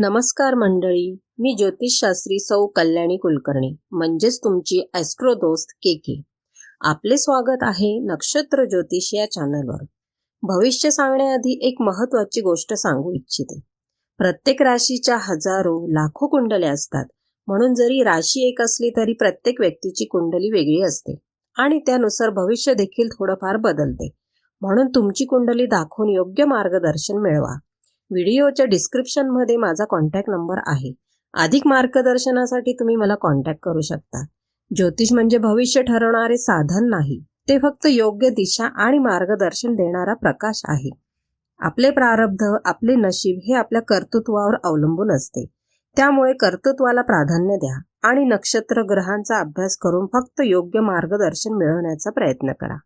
नमस्कार मंडळी मी ज्योतिषशास्त्री सौ कल्याणी कुलकर्णी म्हणजेच तुमची ॲस्ट्रो दोस्त के के आपले स्वागत आहे नक्षत्र ज्योतिष या चॅनलवर भविष्य सांगण्याआधी एक महत्त्वाची गोष्ट सांगू इच्छिते. प्रत्येक राशीच्या हजारो लाखो कुंडल्या असतात. म्हणून जरी राशी एक असली तरी प्रत्येक व्यक्तीची कुंडली वेगळी असते. आणि त्यानुसार भविष्य देखील थोडंफार बदलते. म्हणून तुमची कुंडली दाखवून योग्य मार्गदर्शन मिळवा. व्हिडिओच्या डिस्क्रिप्शनमध्ये माझा कॉन्टॅक्ट नंबर आहे. अधिक मार्गदर्शनासाठी तुम्ही मला कॉन्टॅक्ट करू शकता. ज्योतिष म्हणजे भविष्य ठरवणारे साधन नाही ते फक्त योग्य दिशा आणि मार्गदर्शन देणारा प्रकाश आहे. आपले प्रारब्ध आपले नशीब हे आपल्या कर्तृत्वावर अवलंबून असते. त्यामुळे कर्तृत्वाला प्राधान्य द्या आणि नक्षत्र ग्रहांचा अभ्यास करून फक्त योग्य मार्गदर्शन मिळवण्याचा प्रयत्न करा.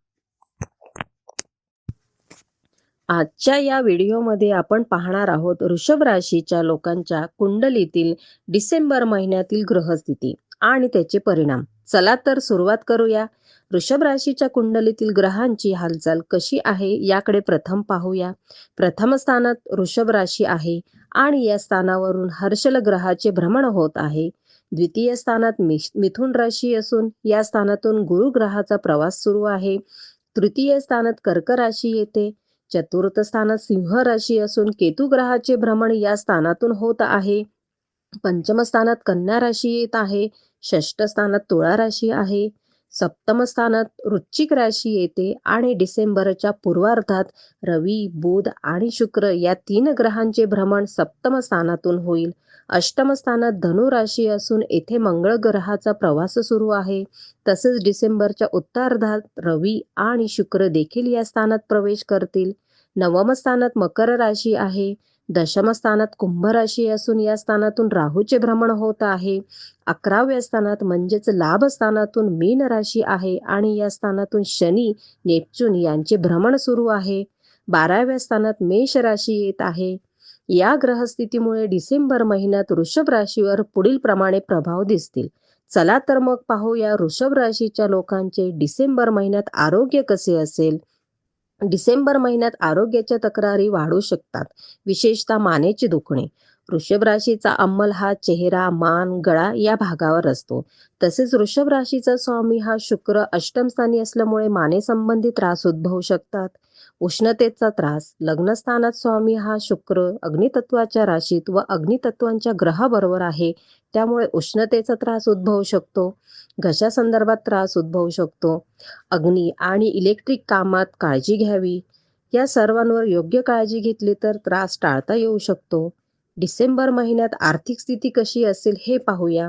आजच्या या व्हिडिओमध्ये आपण पाहणार आहोत वृषभ राशीच्या लोकांच्या कुंडलीतील डिसेंबर महिन्यातील ग्रहस्थिती आणि त्याचे परिणाम. चला तर सुरुवात करूया. वृषभ राशीच्या कुंडलीतील ग्रहांची हालचाल कशी आहे याकडे प्रथम पाहूया. प्रथम स्थानात वृषभ राशी आहे आणि या स्थानावरून हर्षल ग्रहाचे भ्रमण होत आहे. द्वितीय स्थानात मिथुन राशी असून या स्थानातून गुरु ग्रहाचा प्रवास सुरू आहे. तृतीय स्थानात कर्क राशी येते. चतुर्थ स्थानात सिंह राशी असून केतू ग्रहाचे भ्रमण या स्थानातून होत आहे. पंचम स्थानात कन्या राशी येत आहे. षष्ठ स्थानात तुळा राशी आहे. सप्तम स्थानात वृश्चिक राशी येते आणि डिसेंबरच्या पूर्वार्धात रवी बुध आणि शुक्र या तीन ग्रहांचे भ्रमण सप्तम स्थानातून होईल. अष्टमस्थानात धनु राशी असून येथे मंगळ ग्रहाचा प्रवास सुरू आहे. तसेच डिसेंबरच्या उत्तरार्धात रवी आणि शुक्र देखील या स्थानात प्रवेश करतील. नवम स्थानात मकर राशी आहे. दशम स्थानात कुंभ राशी असून या स्थानातून राहूचे भ्रमण होत आहे. अकराव्या स्थानात म्हणजेच लाभ स्थानातून मीन राशी आहे आणि या स्थानातून शनी नेपच्यून यांचे भ्रमण सुरू आहे. बाराव्या स्थानात मेष राशी येत आहे. या ग्रहस्थितीमुळे डिसेंबर महिन्यात वृषभ राशीवर पुढील प्रमाणे प्रभाव दिसतील. चला तर मग पाहूया वृषभ राशीच्या लोकांचे डिसेंबर महिन्यात आरोग्य कसे असेल? डिसेंबर महिन्यात आरोग्याच्या तक्रारी वाढू शकतात विशेषतः मानेचे दुखणे. वृषभ राशीचा अंमल हा चेहरा मान गळा या भागावर असतो. तसेच वृषभ राशीचा स्वामी हा शुक्र अष्टम स्थानी असल्यामुळे माने संबंधी त्रास उद्भवू शकतात. उष्णतेचा त्रास लग्नस्थानात स्वामी हा शुक्र अग्नितत्वाच्या राशीत व अग्नितत्वांच्या ग्रहाबरोबर आहे. त्यामुळे उष्णतेचा त्रास उद्भवू शकतो. घशासंदर्भात त्रास उद्भवू शकतो. अग्नी आणि इलेक्ट्रिक कामात काळजी घ्यावी. या सर्वांवर योग्य काळजी घेतली तर त्रास टाळता येऊ शकतो. डिसेंबर महिन्यात आर्थिक स्थिती कशी असेल हे पाहूया.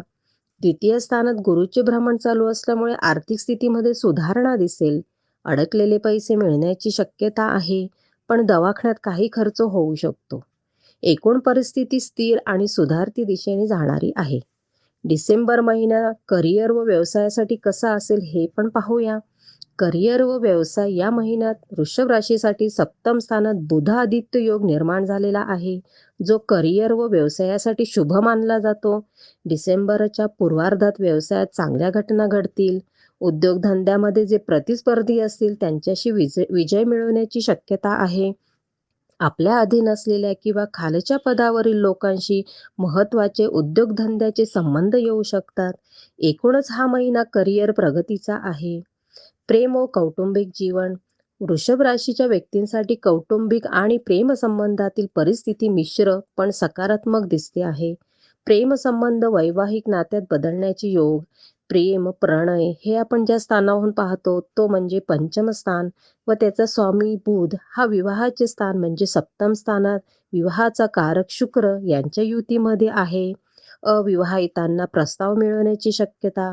द्वितीय स्थानात गुरुचे भ्रमण चालू असल्यामुळे आर्थिक स्थितीमध्ये सुधारणा दिसेल. अडकलेले पैसे मिळण्याची शक्यता आहे पण दवाखान्यात काही खर्च होऊ शकतो. एकूण परिस्थिती स्थिर आणि सुधारती दिशेने जाणारी आहे. डिसेंबर महिना करिअर व व्यवसायासाठी कसा असेल हे पण पाहूया. करिअर व व्यवसाय या महिन्यात वृषभ राशीसाठी सप्तम स्थानात बुध आदित्य योग निर्माण झालेला आहे जो करिअर व व्यवसायासाठी शुभ मानला जातो. डिसेंबरच्या पूर्वार्धात व्यवसायात चांगल्या घटना घडतील. उद्योगधंद्यामध्ये जे प्रतिस्पर्धी असतील त्यांच्याशी विजय विजय मिळवण्याची शक्यता आहे. आपल्या अधीन असलेल्या किंवा खालच्या पदावरील लोकांशी महत्त्वाचे उद्योगधंद्याचे संबंध येऊ शकतात. एकूणच हा महिना करिअर प्रगतीचा आहे. प्रेम व कौटुंबिक जीवन. वृषभ राशीच्या व्यक्तींसाठी कौटुंबिक आणि प्रेमसंबंधातील परिस्थिती मिश्र पण सकारात्मक दिसते आहे. प्रेमसंबंध वैवाहिक नात्यात बदलण्याचे योग. प्रेम प्रणय हे आपण ज्या स्थानाहून पाहतो तो म्हणजे पंचम स्थान व त्याचा स्वामी बुध हा विवाहाचे स्थान म्हणजे सप्तम स्थानात. विवाहाचा कारक शुक्र यांच्या युतीमध्ये आहे. अविवाहितांना प्रस्ताव मिळवण्याची शक्यता.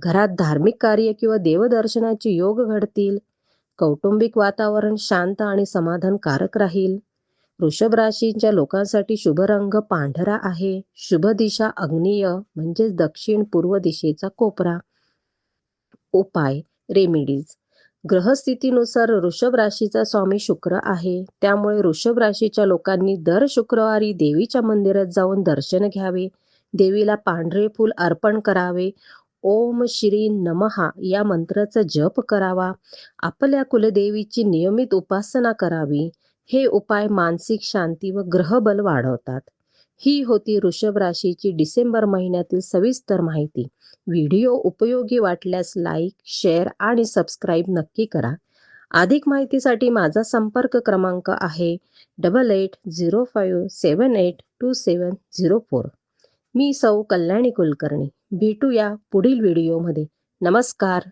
घरात धार्मिक कार्य किंवा देवदर्शनाचे योग घडतील. कौटुंबिक वातावरण शांत आणि समाधानकारक राहील. वृषभ राशीच्या लोकांसाठी शुभ रंग पांढरा आहे. शुभ दिशा अग्नीय म्हणजेच दक्षिण पूर्व दिशेचा कोपरा. उपाय रेमिडीज. ग्रहस्थितीनुसार वृषभ राशीचा स्वामी शुक्र आहे. त्यामुळे वृषभ राशीच्या लोकांनी दर शुक्रवारी देवीच्या मंदिरात जाऊन दर्शन घ्यावे. देवीला पांढरे फूल अर्पण करावे. ओम श्री नमहा या मंत्राचा जप करावा. आपल्या कुलदेवीची नियमित उपासना करावी. हे उपाय मानसिक शांती व ग्रहबल वाढवतात. ही होती वृषभ राशीची डिसेंबर महिन्यातील सविस्तर माहिती. व्हिडिओ उपयोगी वाटल्यास लाईक शेअर आणि सबस्क्राईब नक्की करा. अधिक माहितीसाठी माझा संपर्क क्रमांक आहे double eight zero five seven eight two seven zero four. मी सौ कल्याणी कुलकर्णी. भेटूया पुढील व्हिडिओमध्ये. नमस्कार.